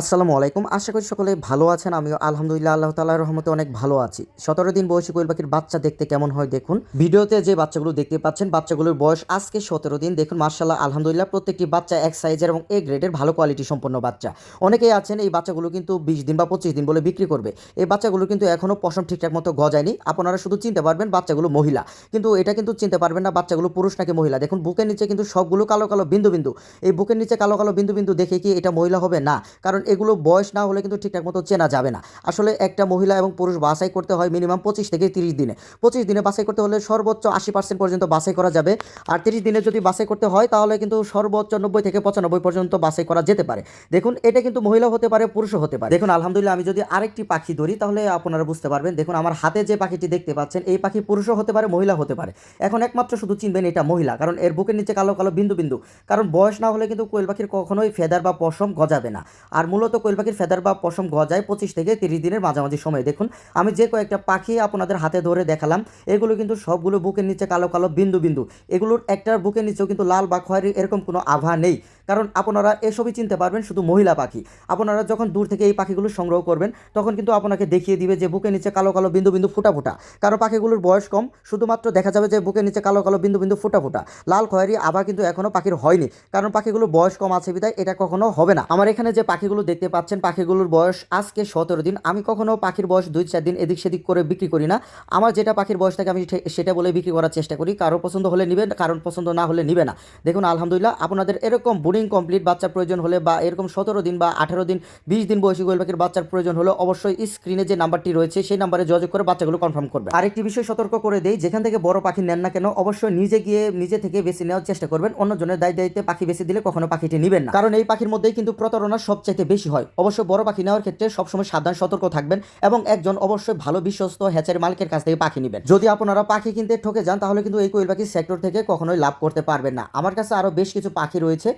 আসসালামু আলাইকুম। আশা করি সকলে ভালো আছেন। আমিও আলহামদুলিল্লাহ, আল্লাহ তালার রহমতে অনেক ভালো আছি। সতেরো দিন বয়সী কোয়েল পাখির বাচ্চা দেখতে কেমন হয় দেখুন। ভিডিওতে যে বাচ্চাগুলো দেখতে পাচ্ছেন, বাচ্চাগুলোর বয়স আজকে সতেরো দিন। দেখুন মার্শাল্লাহ আলহামদুলিল্লাহ, প্রত্যেকটি বাচ্চা এক সাইজের এবং এ গ্রেডের ভালো কোয়ালিটি সম্পন্ন বাচ্চা। অনেকেই আছেন, এই বাচ্চাগুলো কিন্তু বিশ দিন বা পঁচিশ দিন বলে বিক্রি করবে। এই বাচ্চাগুলো কিন্তু এখনও পশম ঠিকঠাক মতো গজায়নি। আপনারা শুধু চিনতে পারবেন বাচ্চাগুলো মহিলা। কিন্তু এটা কিন্তু চিনতে পারবেন না বাচ্চাগুলো পুরুষ নাকি মহিলা। দেখুন, বুকের নিচে কিন্তু সবগুলো কালো কালো বিন্দু বিন্দু। এই বুকের নিচে কালো কালো বিন্দু বিন্দু দেখে কি এটা মহিলা হবে? না। কারণ এগুলো বয়স না হলে কিন্তু ঠিকঠাক মতো চেনা যাবে না। আসলে একটা মহিলা এবং পুরুষ বাছাই করতে হয় মিনিমাম পঁচিশ থেকে তিরিশ দিনে। পঁচিশ দিনে বাছাই করতে হলে সর্বোচ্চ আশি পার্সেন্ট পর্যন্ত বাছাই করা যাবে। আর তিরিশ দিনে যদি বাছাই করতে হয়, তাহলে কিন্তু সর্বোচ্চ নব্বই থেকে পঁচানব্বই পর্যন্ত বাছাই করা যেতে পারে। দেখুন, এটা কিন্তু মহিলা হতে পারে, পুরুষও হতে পারে। দেখুন, আলহামদুলিল্লাহ আমি যদি আরেকটি পাখি ধরি, তাহলে আপনারা বুঝতে পারবেন। দেখুন, আমার হাতে যে পাখিটি দেখতে পাচ্ছেন, এই পাখি পুরুষও হতে পারে মহিলা হতে পারে। এখন একমাত্র শুধু চিনবেন এটা মহিলা, কারণ এর বুকের নিচে কালো কালো বিন্দু বিন্দু। কারণ বয়স না হলে কিন্তু কোয়েল পাখির কখনোই ফেদার বা পশম গজাবে না। আর মূলত কোয়েল পাখির ফেদার বা পশম গজায় পঁচিশ থেকে তিরিশ দিনের মাঝামাঝি সময়। দেখুন, আমি যে কয়েকটা পাখি আপনাদের হাতে ধরে দেখালাম, এগুলো কিন্তু সবগুলো বুকের নিচে কালো কালো বিন্দু বিন্দু। এগুলোর একটার বুকের নিচেও কিন্তু লাল বা খয়েরি এরকম কোনো আভা নেই। কারণ আপনারা এসবই চিনতে পারবেন শুধু মহিলা পাখি। আপনারা যখন দূর থেকে এই পাখিগুলো সংগ্রহ করবেন, তখন কিন্তু আপনাকে দেখিয়ে দিবে যে বুকের নিচে কালো কালো বিন্দু বিন্দু ফুটা ফুটা। কারণ পাখিগুলোর বয়স কম, শুধুমাত্র দেখা যাবে যে বুকের নিচে কালো কালো বিন্দু বিন্দু ফুটা ফুটা। লাল, খয়েরি, আভা কিন্তু এখনও পাখির হয়নি। কারণ পাখিগুলোর বয়স কম আছে বিদায় এটা কখনো হবে না। আমার এখানে যে পাখিগুলো দেখতে পাচ্ছেন, পাখিগুলোর বয়স আজকে সতেরো দিন। আমি কখনো পাখির বয়স দুই চার দিন এদিক সেদিক করে বিক্রি করি না। আমার যেটা পাখির বয়স থাকে, আমি সেটা বলে বিক্রি করার চেষ্টা করি। কারও পছন্দ হলে নেবেন কারণ পছন্দ না হলে নিবে না। দেখুন, আলহামদুলিল্লাহ, আপনাদের এরকম বোর্ডিং কমপ্লিট বাচ্চার প্রয়োজন হলে বা এরকম সতেরো দিন বা আঠারো দিন, বিশ দিন বয়সী গোয়েল পাখির বাচ্চার প্রয়োজন হলে অবশ্যই স্ক্রিনে যে নাম্বারটি রয়েছে, সেই নাম্বারে যোগাযোগ করে বাচ্চাগুলো কনফার্ম করবে আরেকটি বিষয় সতর্ক করে দেই, যেখান থেকে বড় পাখি নেন না কেন, অবশ্যই নিজে গিয়ে, নিজে থেকে বেশি নেওয়ার চেষ্টা করবেন। অন্যজনের দায় দায়িত্বে পাখি বেশি দিলে কখনো পাখিটি নেবেন না। কারণ এই পাখির মধ্যেই কিন্তু প্রতারণা সবচাইতে বেশি হয়। অবশ্য বড় পাখি নেওয়ার ক্ষেত্রে সবসময় সাবধান, সতর্ক থাকবেন এবং একজন অবশ্যই ভালো, বিশ্বস্ত হ্যাচারি মালিকের কাছ থেকে পাখি নেবেন। যদি আপনারা পাখি কিনতে ঠকে যান, তাহলে কিন্তু এই কোয়েল পাখি সেক্টর থেকে কখনোই লাভ করতে পারবেন না। আমার কাছে আরও বেশ কিছু পাখি রয়েছে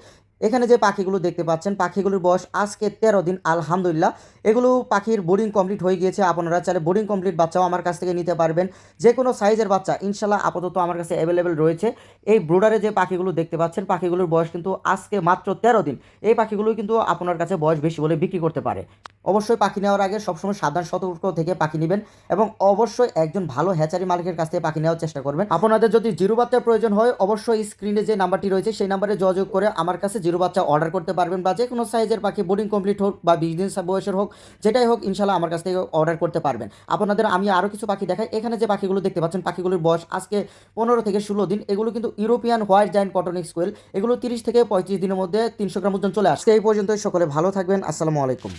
এখানে যে পাখিগুলো দেখতে পাচ্ছেন, পাখিগুলোর বয়স আজকে তেরো দিন, আলহামদুলিল্লাহ। এগুলো পাখির বোর্ডিং কমপ্লিট হয়ে গিয়েছে, আপনারা চাইলে বোর্ডিং কমপ্লিট বাচ্চাও আমার কাছ থেকে নিতে পারবেন। যে কোনো সাইজের বাচ্চা, ইনশাল্লাহ আপাতত আমার কাছে অ্যাভেলেবেল রয়েছে। এই ব্রোডারে যে পাখিগুলো দেখতে পাচ্ছেন, পাখিগুলোর বয়স কিন্তু আজকে মাত্র তেরো দিন। এই পাখিগুলো কিন্তু আপনার কাছে বয়স বেশি বলে বিক্রি করতে পারে। অবশ্যই পাখি নেওয়ার আগে সবসময় সাবধান, সতর্ক থেকে পাখি নেবেন এবং অবশ্যই একজন ভালো হ্যাচারি মালিকের কাছ থেকে পাখি নেওয়ার চেষ্টা করবেন। আপনাদের যদি জিরো বাচ্চার প্রয়োজন হয়, অবশ্যই স্ক্রিনে যে নাম্বারটি রয়েছে, সেই নাম্বারে যোগাযোগ করে আমার কাছে জিরো বাচ্চা অর্ডার করতে পারবেন বা যে কোনো সাইজের পাখি বোর্ডিং কমপ্লিট হোক বা বিজনেস বয়সের হোক, যেটাই হোক ইনশাল্লাহ আমার কাছ থেকে অর্ডার করতে পারবেন। আপনাদের আমি আরও কিছু পাখি দেখাই। এখানে যে পাখিগুলো দেখতে পাচ্ছেন, পাখিগুলোর বয়স আজকে পনেরো থেকে ষোলো দিন। এগুলো কিন্তু European white giant cotton squirrel এগুলো তিরিশ থেকে পঁয়ত্রিশ দিনের মধ্যে তিনশো গ্রাম ওজন চলে আসছে এই পর্যন্ত সকলে ভালো থাকবেন। আসসালামু আলাইকুম।